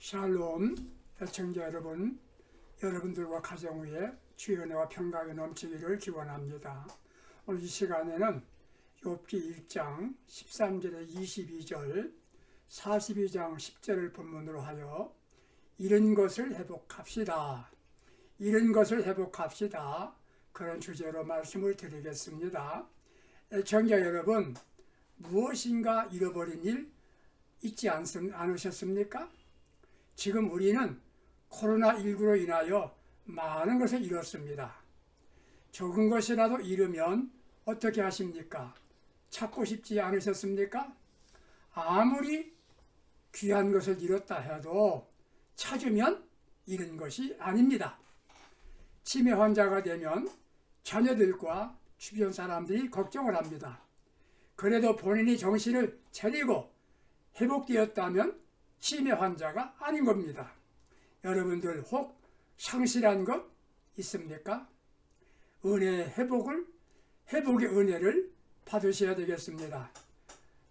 샬롬 애청자 여러분 여러분들과 가정 위에 주의 은혜와 평강이 넘치기를 기원합니다. 오늘 이 시간에는 욥기 1장 13절에 22절 42장 10절을 본문으로 하여 이런 것을 회복합시다. 이런 것을 회복합시다. 그런 주제로 말씀을 드리겠습니다. 애청자 여러분 무엇인가 잃어버린 일 있지 않, 않으셨습니까? 지금 우리는 코로나19로 인하여 많은 것을 잃었습니다. 적은 것이라도 잃으면 어떻게 하십니까? 찾고 싶지 않으셨습니까? 아무리 귀한 것을 잃었다 해도 찾으면 잃은 것이 아닙니다. 치매 환자가 되면 자녀들과 주변 사람들이 걱정을 합니다. 그래도 본인이 정신을 차리고 회복되었다면 치매 환자가 아닌 겁니다. 여러분들 혹 상실한 것 있습니까? 은혜 회복을 회복의 은혜를 받으셔야 되겠습니다.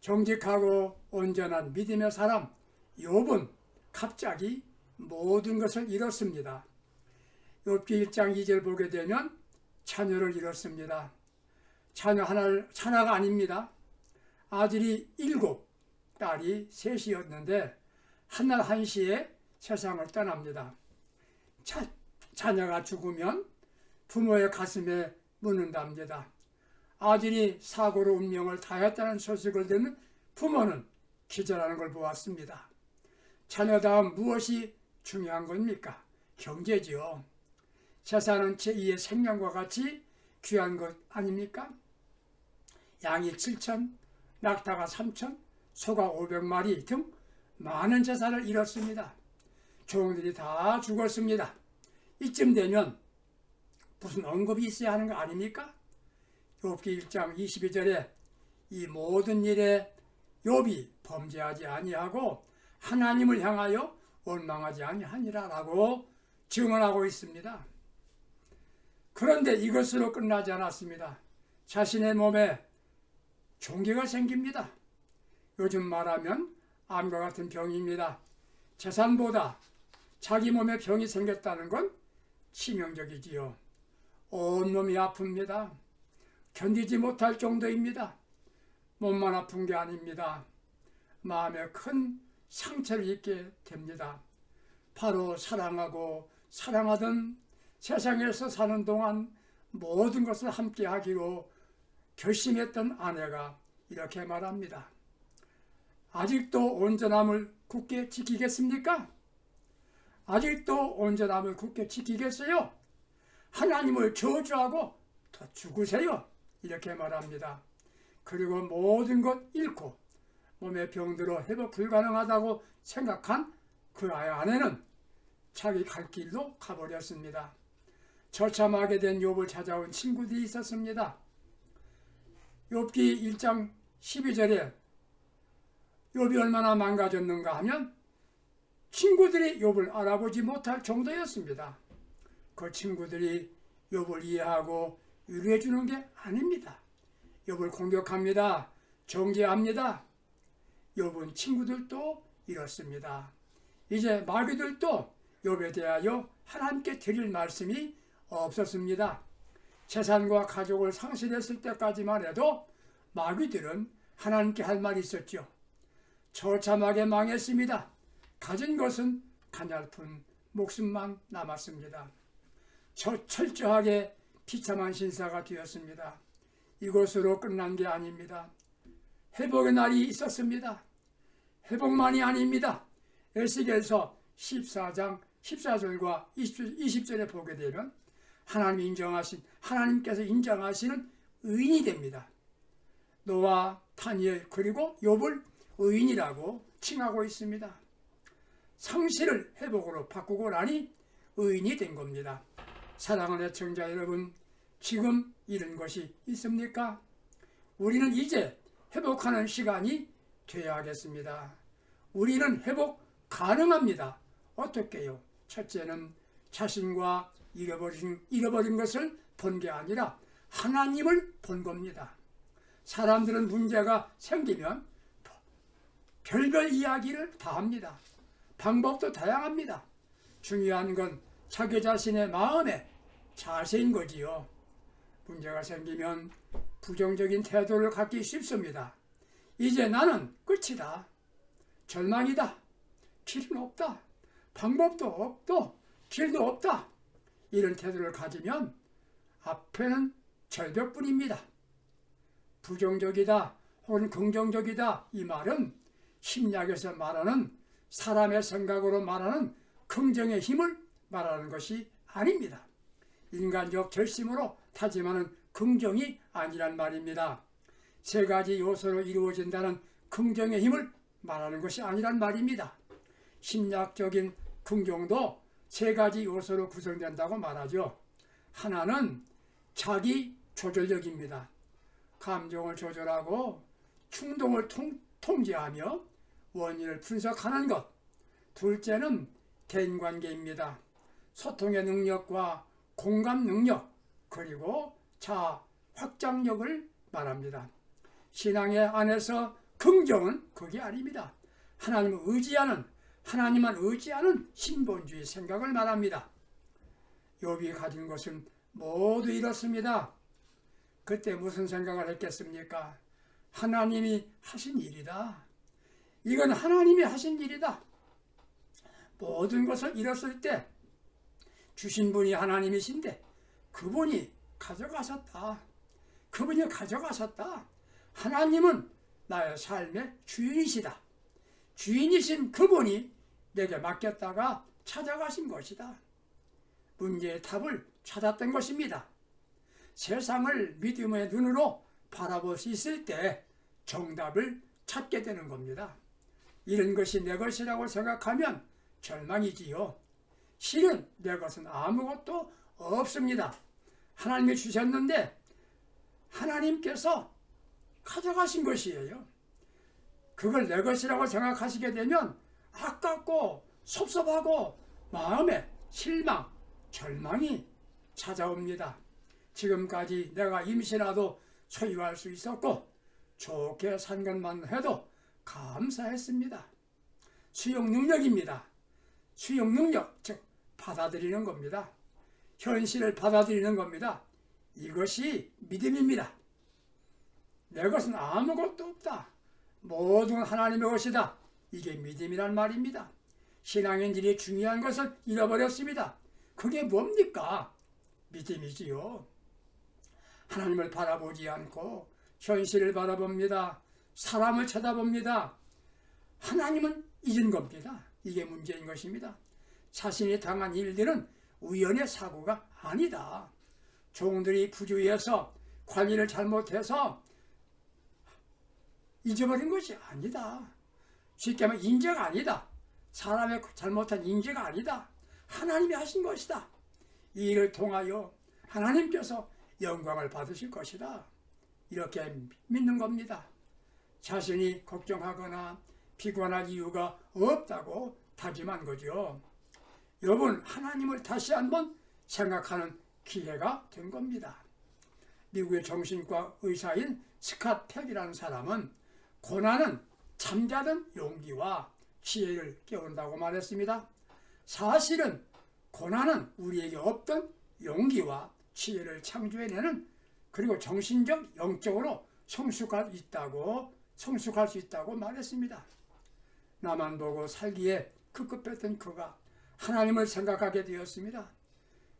정직하고 온전한 믿음의 사람 욥은 갑자기 모든 것을 잃었습니다. 욥기 1장 2절 보게 되면 자녀를 잃었습니다. 자녀 하나 하나가 아닙니다. 아들이 일곱, 딸이 셋이었는데 한날 한시에 세상을 떠납니다. 자, 자녀가 죽으면 부모의 가슴에 묻는답니다. 아들이 사고로 운명을 다했다는 소식을 듣는 부모는 기절하는 걸 보았습니다. 자녀 다음 무엇이 중요한 겁니까? 경제지요. 재산은 제2의 생명과 같이 귀한 것 아닙니까? 양이 7천, 낙타가 3천, 소가 500마리 등 많은 재산을 잃었습니다. 종들이 다 죽었습니다. 이쯤 되면 무슨 언급이 있어야 하는 거 아닙니까? 욥기 1장 22절에 이 모든 일에 욥이 범죄하지 아니하고 하나님을 향하여 원망하지 아니하니라라고 증언하고 있습니다. 그런데 이것으로 끝나지 않았습니다. 자신의 몸에 종기가 생깁니다. 요즘 말하면 암과 같은 병입니다. 재산보다 자기 몸에 병이 생겼다는 건 치명적이지요. 온몸이 아픕니다. 견디지 못할 정도입니다. 몸만 아픈 게 아닙니다. 마음에 큰 상처를 입게 됩니다. 바로 사랑하고 사랑하던 세상에서 사는 동안 모든 것을 함께 하기로 결심했던 아내가 이렇게 말합니다. 아직도 온전함을 굳게 지키겠습니까? 아직도 온전함을 굳게 지키겠어요? 하나님을 저주하고 더 죽으세요. 이렇게 말합니다. 그리고 모든 것 잃고 몸의 병들어 회복 불가능하다고 생각한 그 아내는 자기 갈 길로 가버렸습니다. 처참하게 된 욥을 찾아온 친구들이 있었습니다. 욥기 1장 12절에 욥이 얼마나 망가졌는가 하면 친구들이 욥을 알아보지 못할 정도였습니다. 그 친구들이 욥을 이해하고 위로해 주는 게 아닙니다. 욥을 공격합니다. 정죄합니다. 욥은 친구들도 이렇습니다. 이제 마귀들도 욥에 대하여 하나님께 드릴 말씀이 없었습니다. 재산과 가족을 상실했을 때까지만 해도 마귀들은 하나님께 할 말이 있었죠. 처참하게 망했습니다. 가진 것은 가냘픈 목숨만 남았습니다. 저 철저하게 비참한 신사가 되었습니다. 이것으로 끝난 게 아닙니다. 회복의 날이 있었습니다. 회복만이 아닙니다. 에스겔서 14장 14절과 20 절에 보게 되면 하나님 인정하신 하나님께서 인정하시는 의인이 됩니다. 노아, 타니엘 그리고 욥을 의인이라고 칭하고 있습니다. 상실을 회복으로 바꾸고 나니 의인이 된 겁니다. 사랑하는 애청자 여러분, 지금 이런 것이 있습니까? 우리는 이제 회복하는 시간이 되어야겠습니다. 우리는 회복 가능합니다. 어떻게요? 첫째는 자신과 잃어버린, 잃어버린 것을 본 게 아니라 하나님을 본 겁니다. 사람들은 문제가 생기면 별별 이야기를 다 합니다. 방법도 다양합니다. 중요한 건 자기 자신의 마음의 자세인 거지요. 문제가 생기면 부정적인 태도를 갖기 쉽습니다. 이제 나는 끝이다. 절망이다. 길은 없다. 방법도 없고 길도 없다. 이런 태도를 가지면 앞에는 절벽뿐입니다. 부정적이다 혹은 긍정적이다 이 말은 심리학에서 말하는 사람의 생각으로 말하는 긍정의 힘을 말하는 것이 아닙니다. 인간적 결심으로 다짐하는 긍정이 아니란 말입니다. 세 가지 요소로 이루어진다는 긍정의 힘을 말하는 것이 아니란 말입니다. 심리학적인 긍정도 세 가지 요소로 구성된다고 말하죠. 하나는 자기 조절력입니다. 감정을 조절하고 충동을 통, 통제하며 원인을 분석하는 것. 둘째는 대인관계입니다. 소통의 능력과 공감 능력 그리고 자 확장력을 말합니다. 신앙의 안에서 긍정은 그게 아닙니다. 하나님을 의지하는 하나님만 의지하는 신본주의 생각을 말합니다. 욥이 가진 것은 모두 이렇습니다. 그때 무슨 생각을 했겠습니까? 하나님이 하신 일이다. 이건 하나님이 하신 일이다. 모든 것을 잃었을 때 주신 분이 하나님이신데 그분이 가져가셨다. 그분이 가져가셨다. 하나님은 나의 삶의 주인이시다. 주인이신 그분이 내게 맡겼다가 찾아가신 것이다. 문제의 답을 찾았던 것입니다. 세상을 믿음의 눈으로 바라볼 수 있을 때 정답을 찾게 되는 겁니다. 이런 것이 내 것이라고 생각하면 절망이지요. 실은 내 것은 아무것도 없습니다. 하나님이 주셨는데 하나님께서 가져가신 것이에요. 그걸 내 것이라고 생각하시게 되면 아깝고 섭섭하고 마음에 실망, 절망이 찾아옵니다. 지금까지 내가 임신하도 소유할 수 있었고 좋게 산 것만 해도 감사했습니다. 수용 능력입니다. 수용 능력, 즉 받아들이는 겁니다. 현실을 받아들이는 겁니다. 이것이 믿음입니다. 내 것은 아무것도 없다. 모든 하나님의 것이다. 이게 믿음이란 말입니다. 신앙인들이 중요한 것을 잃어버렸습니다. 그게 뭡니까? 믿음이지요. 하나님을 바라보지 않고 현실을 바라봅니다. 사람을 쳐다봅니다. 하나님은 잊은 겁니다. 이게 문제인 것입니다. 자신이 당한 일들은 우연의 사고가 아니다. 종들이 부주의해서 관리를 잘못해서 잊어버린 것이 아니다. 쉽게 말하면 인재가 아니다. 사람의 잘못한 인재가 아니다. 하나님이 하신 것이다. 이 일을 통하여 하나님께서 영광을 받으실 것이다. 이렇게 믿는 겁니다. 자신이 걱정하거나 비관할 이유가 없다고 다짐한 거죠. 여러분, 하나님을 다시 한번 생각하는 기회가 된 겁니다. 미국의 정신과 의사인 스캇 팩이라는 사람은 고난은 잠자던 용기와 지혜를 깨운다고 말했습니다. 사실은 고난은 우리에게 없던 용기와 지혜를 창조해내는 그리고 정신적, 영적으로 성숙할 수 있다고 성숙할 수 있다고 말했습니다. 나만 보고 살기에 급급했던 그가 하나님을 생각하게 되었습니다.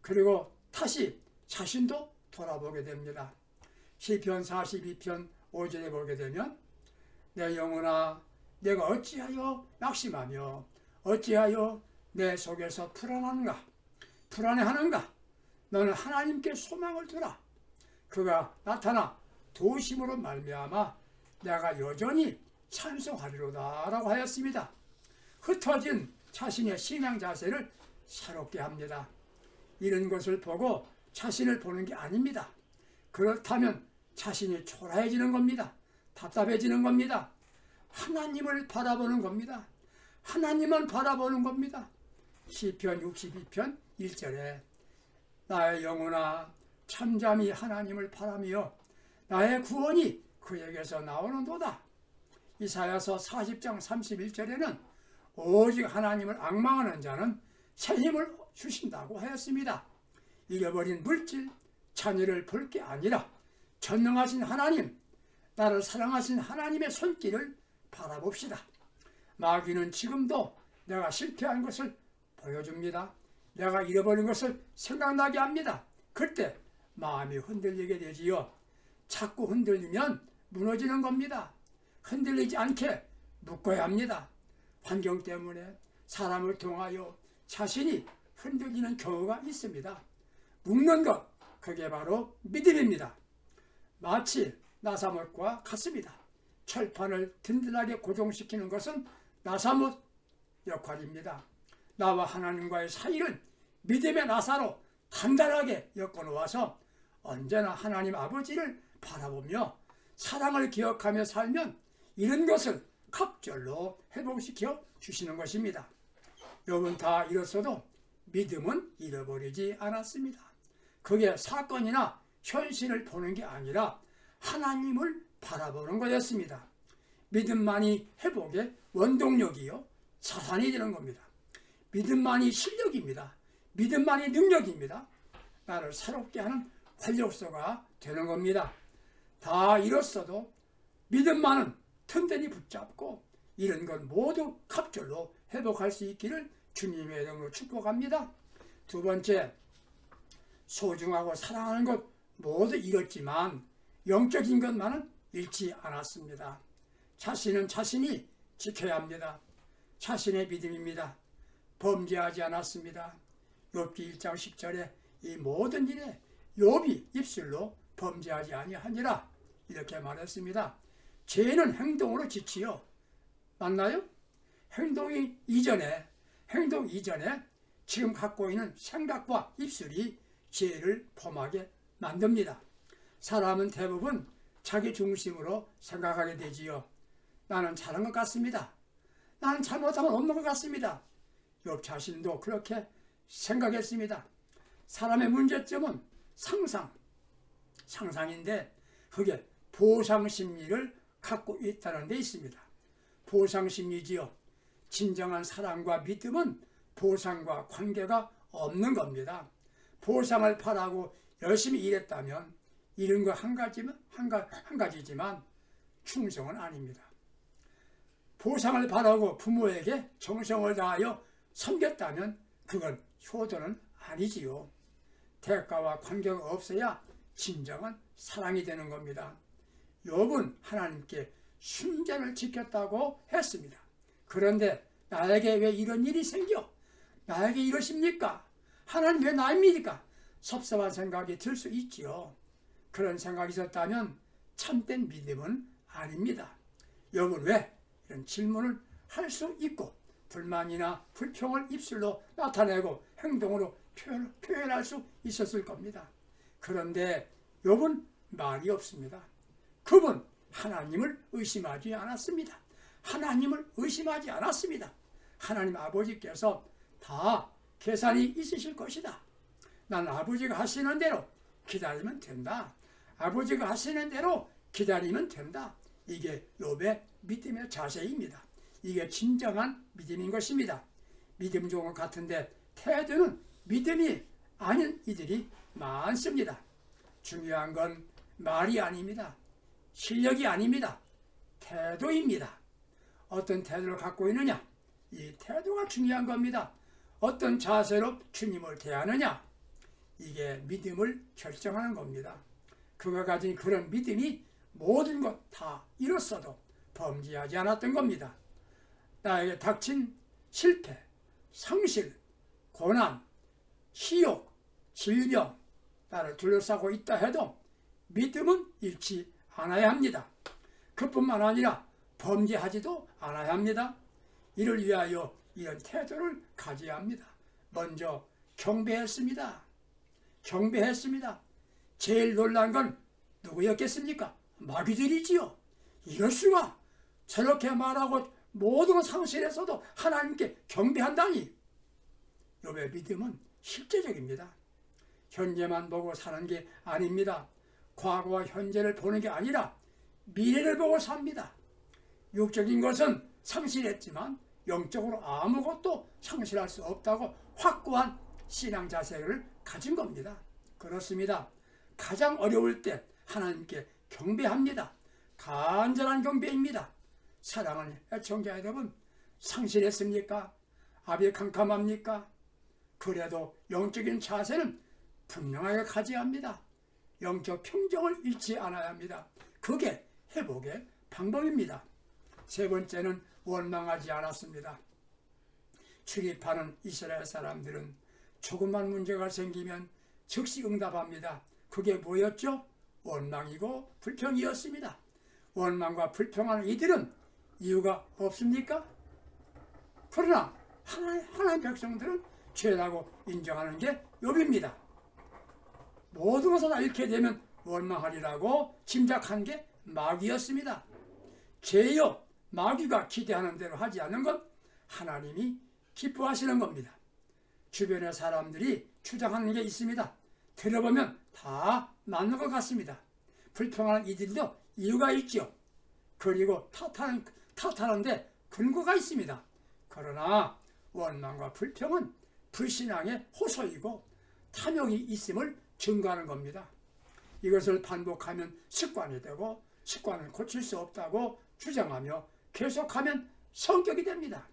그리고 다시 자신도 돌아보게 됩니다. 시편 42편 5절에 보게 되면 내 영혼아 내가 어찌하여 낙심하며 어찌하여 내 속에서 불안한가 불안해하는가 너는 하나님께 소망을 두라 그가 나타나 도심으로 말미암아 내가 여전히 찬송하리로다라고 하였습니다. 흩어진 자신의 신앙 자세를 새롭게 합니다. 이런 것을 보고 자신을 보는 게 아닙니다. 그렇다면 자신이 초라해지는 겁니다. 답답해지는 겁니다. 하나님을 바라보는 겁니다. 하나님만 바라보는 겁니다. 시편 62편 1절에 나의 영혼아 참잠이 하나님을 바라며 나의 구원이 그에게서 나오는도다. 이사야서 40장 31절에는 오직 하나님을 악망하는 자는 새 힘을 주신다고 하였습니다. 잃어버린 물질, 자녀를 볼 게 아니라 전능하신 하나님, 나를 사랑하신 하나님의 손길을 바라봅시다. 마귀는 지금도 내가 실패한 것을 보여줍니다. 내가 잃어버린 것을 생각나게 합니다. 그때 마음이 흔들리게 되지요. 자꾸 흔들리면 무너지는 겁니다. 흔들리지 않게 묶어야 합니다. 환경 때문에 사람을 통하여 자신이 흔들리는 경우가 있습니다. 묶는 것, 그게 바로 믿음입니다. 마치 나사못과 같습니다. 철판을 든든하게 고정시키는 것은 나사못 역할입니다. 나와 하나님과의 사이를 믿음의 나사로 단단하게 엮어놓아서 언제나 하나님 아버지를 바라보며 사랑을 기억하며 살면 이런 것을 갑절로 회복시켜 주시는 것입니다. 여러분 다 잃었어도 믿음은 잃어버리지 않았습니다. 그게 사건이나 현실을 보는 게 아니라 하나님을 바라보는 거였습니다. 믿음만이 회복의 원동력이요 자산이 되는 겁니다. 믿음만이 실력입니다. 믿음만이 능력입니다. 나를 새롭게 하는 활력소가 되는 겁니다. 다 잃었어도 믿음만은 튼튼히 붙잡고 이런 건 모두 갑절로 회복할 수 있기를 주님의 이름으로 축복합니다. 두 번째, 소중하고 사랑하는 것 모두 잃었지만 영적인 것만은 잃지 않았습니다. 자신은 자신이 지켜야 합니다. 자신의 믿음입니다. 범죄하지 않았습니다. 욥기 1장 10절에 이 모든 일에 욥이 입술로 범죄하지 아니하니라 이렇게 말했습니다. 죄는 행동으로 지치요. 맞나요? 행동이 이전에 행동 이전에 지금 갖고 있는 생각과 입술이 죄를 범하게 만듭니다. 사람은 대부분 자기 중심으로 생각하게 되지요. 나는 잘한 것 같습니다. 나는 잘못하면 없는 것 같습니다. 욥 자신도 그렇게 생각했습니다. 사람의 문제점은 상상, 상상인데 그게 보상 심리를 갖고 있다는 데 있습니다. 보상 심리지요. 진정한 사랑과 믿음은 보상과 관계가 없는 겁니다. 보상을 바라고 열심히 일했다면 이런 거 한 가지면 한, 가, 한 가지지만 충성은 아닙니다. 보상을 바라고 부모에게 정성을 다하여 섬겼다면 그건 효도는 아니지요. 대가와 관계가 없어야 진정한 사랑이 되는 겁니다. 욥은 하나님께 순전을 지켰다고 했습니다. 그런데 나에게 왜 이런 일이 생겨? 나에게 이러십니까? 하나님 왜 나입니까? 섭섭한 생각이 들 수 있지요. 그런 생각이 있었다면 참된 믿음은 아닙니다. 욥은 왜 이런 질문을 할 수 있고 불만이나 불평을 입술로 나타내고 행동으로 표현, 표현 할 수 있었을 겁니다. 그런데 욥은 말이 없습니다. 그분 하나님을 의심하지 않았습니다. 하나님을 의심하지 않았습니다. 하나님 아버지께서 다 계산이 있으실 것이다. 난 아버지가 하시는 대로 기다리면 된다. 아버지가 하시는 대로 기다리면 된다. 이게 욥의 믿음의 자세입니다. 이게 진정한 믿음인 것입니다. 믿음 좋은 것 같은데 태도는 믿음이 아닌 이들이 많습니다. 중요한 건 말이 아닙니다. 실력이 아닙니다. 태도입니다. 어떤 태도를 갖고 있느냐? 이 태도가 중요한 겁니다. 어떤 자세로 주님을 대하느냐? 이게 믿음을 결정하는 겁니다. 그가 가진 그런 믿음이 모든 것 다 잃었어도 범죄하지 않았던 겁니다. 나에게 닥친 실패, 상실, 고난, 시욕, 질병, 나를 둘러싸고 있다 해도 믿음은 잃지 않아야 합니다. 그뿐만 아니라 범죄하지도 않아야 합니다. 이를 위하여 이런 태도를 가져야 합니다. 먼저 경배했습니다. 경배했습니다. 제일 놀란 건 누구였겠습니까? 마귀들이지요. 이럴 수가 저렇게 말하고 모든 상실에서도 하나님께 경배한다니. 욥의 믿음은 실제적입니다. 현재만 보고 사는 게 아닙니다. 과거와 현재를 보는 게 아니라 미래를 보고 삽니다. 육적인 것은 상실했지만 영적으로 아무것도 상실할 수 없다고 확고한 신앙 자세를 가진 겁니다. 그렇습니다. 가장 어려울 때 하나님께 경배합니다. 간절한 경배입니다. 사랑하는 애청자 여러분, 상실했습니까? 아비 캄캄합니까? 그래도 영적인 자세는 분명하게 가져야 합니다. 영적 평정을 잃지 않아야 합니다. 그게 회복의 방법입니다. 세 번째는 원망하지 않았습니다. 출입하는 이스라엘 사람들은 조금만 문제가 생기면 즉시 응답합니다. 그게 뭐였죠? 원망이고 불평이었습니다. 원망과 불평하는 이들은 이유가 없습니까? 그러나 하나님, 하나님 백성들은 죄라고 인정하는 게 욥입니다. 모든 것을 다 잃게 되면 원망하리라고 짐작한 게 마귀였습니다. 죄요 마귀가 기대하는 대로 하지 않는 것 하나님이 기뻐하시는 겁니다. 주변의 사람들이 주장하는 게 있습니다. 들어보면 다 맞는 것 같습니다. 불평하는 이들도 이유가 있죠. 그리고 탓하는, 탓하는데 근거가 있습니다. 그러나 원망과 불평은 불신앙의 호소이고 탐욕이 있음을 증거하는 겁니다. 이것을 반복하면 습관이 되고 습관을 고칠 수 없다고 주장하며 계속하면 성격이 됩니다.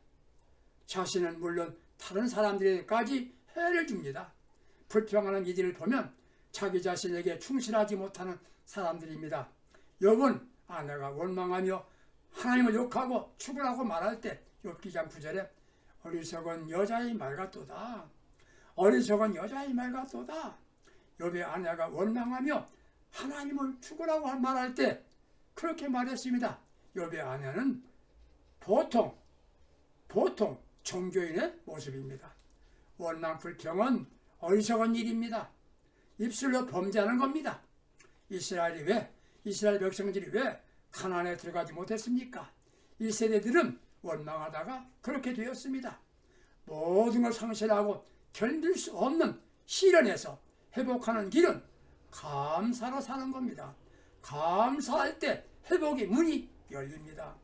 자신은 물론 다른 사람들에게까지 해를 줍니다. 불평하는 이들을 보면 자기 자신에게 충실하지 못하는 사람들입니다. 욥은 아내가 원망하며 하나님을 욕하고 죽으라고 말할 때 욥기장 9절에 어리석은 여자의 말 같도다. 어리석은 여자의 말 같도다. 욥의 아내가 원망하며 하나님을 죽으라고 말할 때 그렇게 말했습니다. 욥의 아내는 보통 보통 종교인의 모습입니다. 원망 불평은 어리석은 일입니다. 입술로 범죄하는 겁니다. 이스라엘이 왜 이스라엘 백성들이 왜 가나안에 들어가지 못했습니까? 1세대들은 원망하다가 그렇게 되었습니다. 모든 걸 상실하고 견딜 수 없는 시련에서 회복하는 길은 감사로 사는 겁니다. 감사할 때 회복의 문이 열립니다.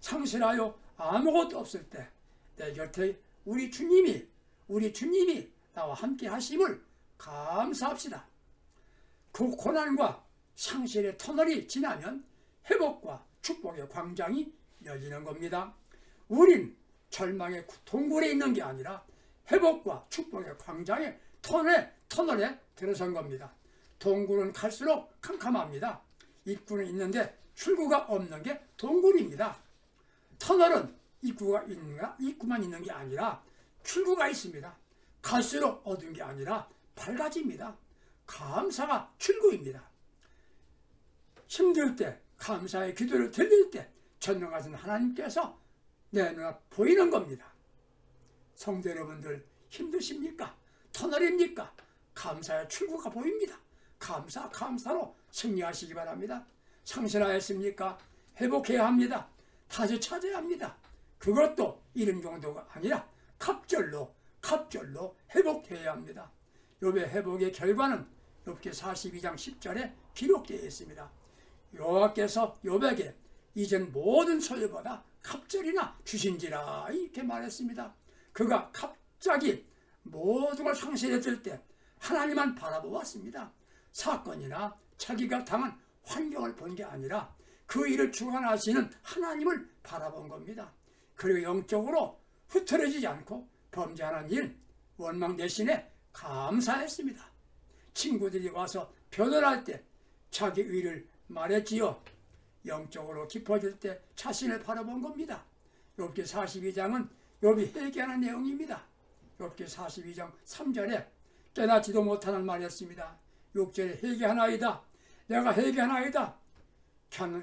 상실하여 아무것도 없을 때 내 곁에 우리 주님이 우리 주님이 나와 함께 하심을 감사합시다. 그 고난과 상실의 터널이 지나면 회복과 축복의 광장이 열리는 겁니다. 우린 절망의 동굴에 있는 게 아니라 회복과 축복의 광장의 터널에, 터널에 들어선 겁니다. 동굴은 갈수록 캄캄합니다. 입구는 있는데 출구가 없는 게 동굴입니다. 터널은 입구가 있는가? 입구만 있는 게 아니라 출구가 있습니다. 갈수록 어두운 게 아니라 밝아집니다. 감사가 출구입니다. 힘들 때, 감사의 기도를 드릴 때, 전능하신 하나님께서 내 눈앞 보이는 겁니다. 성도 여러분들 힘드십니까? 터널입니까? 감사의 출구가 보입니다. 감사, 감사로 승리하시기 바랍니다. 상실하였습니까? 회복해야 합니다. 다시 찾아야 합니다. 그것도 이런 정도가 아니라 갑절로 갑절로 회복해야 합니다. 욥의 회복의 결과는 욥기 42장 10절에 기록되어 있습니다. 여호와께서 욥에게 이전 모든 소유보다 갑절이나 주신지라 이렇게 말했습니다. 그가 갑자기 모든 걸 상실했을 때 하나님만 바라보았습니다. 사건이나 자기가 당한 환경을 본 게 아니라 그 일을 주관하시는 하나님을 바라본 겁니다. 그리고 영적으로 흐트러지지 않고 범죄하는 일, 원망 대신에 감사했습니다. 친구들이 와서 변호할 때 자기 의를 말했지요. 영적으로 깊어질 때 자신을 바라본 겁니다. 욥기 42장은 욥이 회개하는 내용입니다. 욥기 42장 3절에 깨닫지도 못하는 말이었습니다. 6절에 회개하나이다. 내가 회개하나이다.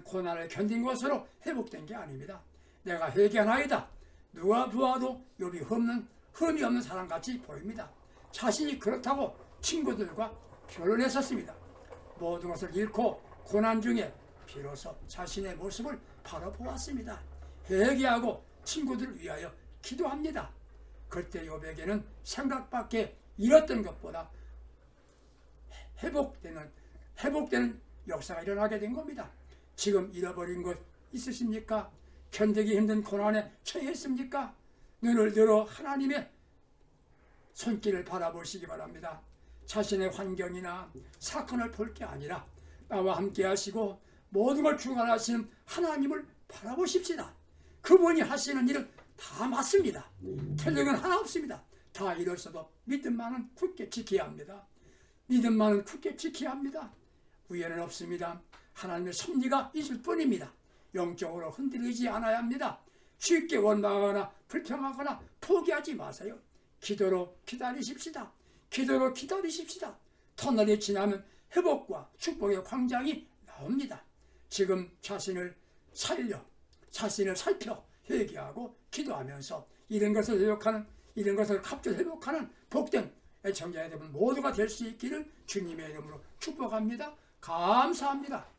고난을 견딘 것으로 회복된 게 아닙니다. 내가 회개하나이다. 누가 보아도 욥이 흠는 흠이 없는 사람같이 보입니다. 자신이 그렇다고 친구들과 결론했었습니다. 모든 것을 잃고 고난 중에 비로소 자신의 모습을 바라보았습니다. 회개하고 친구들을 위하여 기도합니다. 그때 욥에게는 생각밖에 잃었던 것보다 회복되는 회복되는 역사가 일어나게 된 겁니다. 지금 잃어버린 것 있으십니까? 견디기 힘든 고난에 처했습니까? 눈을 들어 하나님의 손길을 바라보시기 바랍니다. 자신의 환경이나 사건을 볼 게 아니라 나와 함께 하시고 모든 걸 주관하시는 하나님을 바라보십시다. 그분이 하시는 일은 다 맞습니다. 틀린 하나 없습니다. 다 이럴수도 믿음만은 굳게 지켜야 합니다. 믿음만은 굳게 지켜야 합니다. 우연은 없습니다. 하나님의 섭리가 있을 뿐입니다. 영적으로 흔들리지 않아야 합니다. 쉽게 원망하거나 불평하거나 포기하지 마세요. 기도로 기다리십시다. 기도로 기다리십시다. 터널이 지나면 회복과 축복의 광장이 나옵니다. 지금 자신을 살려, 자신을 살펴 회개하고 기도하면서 이런 것을 회복하는, 이런 것을 갑자기 회복하는 복된 애청자 여러분 모두가 될 수 있기를 주님의 이름으로 축복합니다. 감사합니다.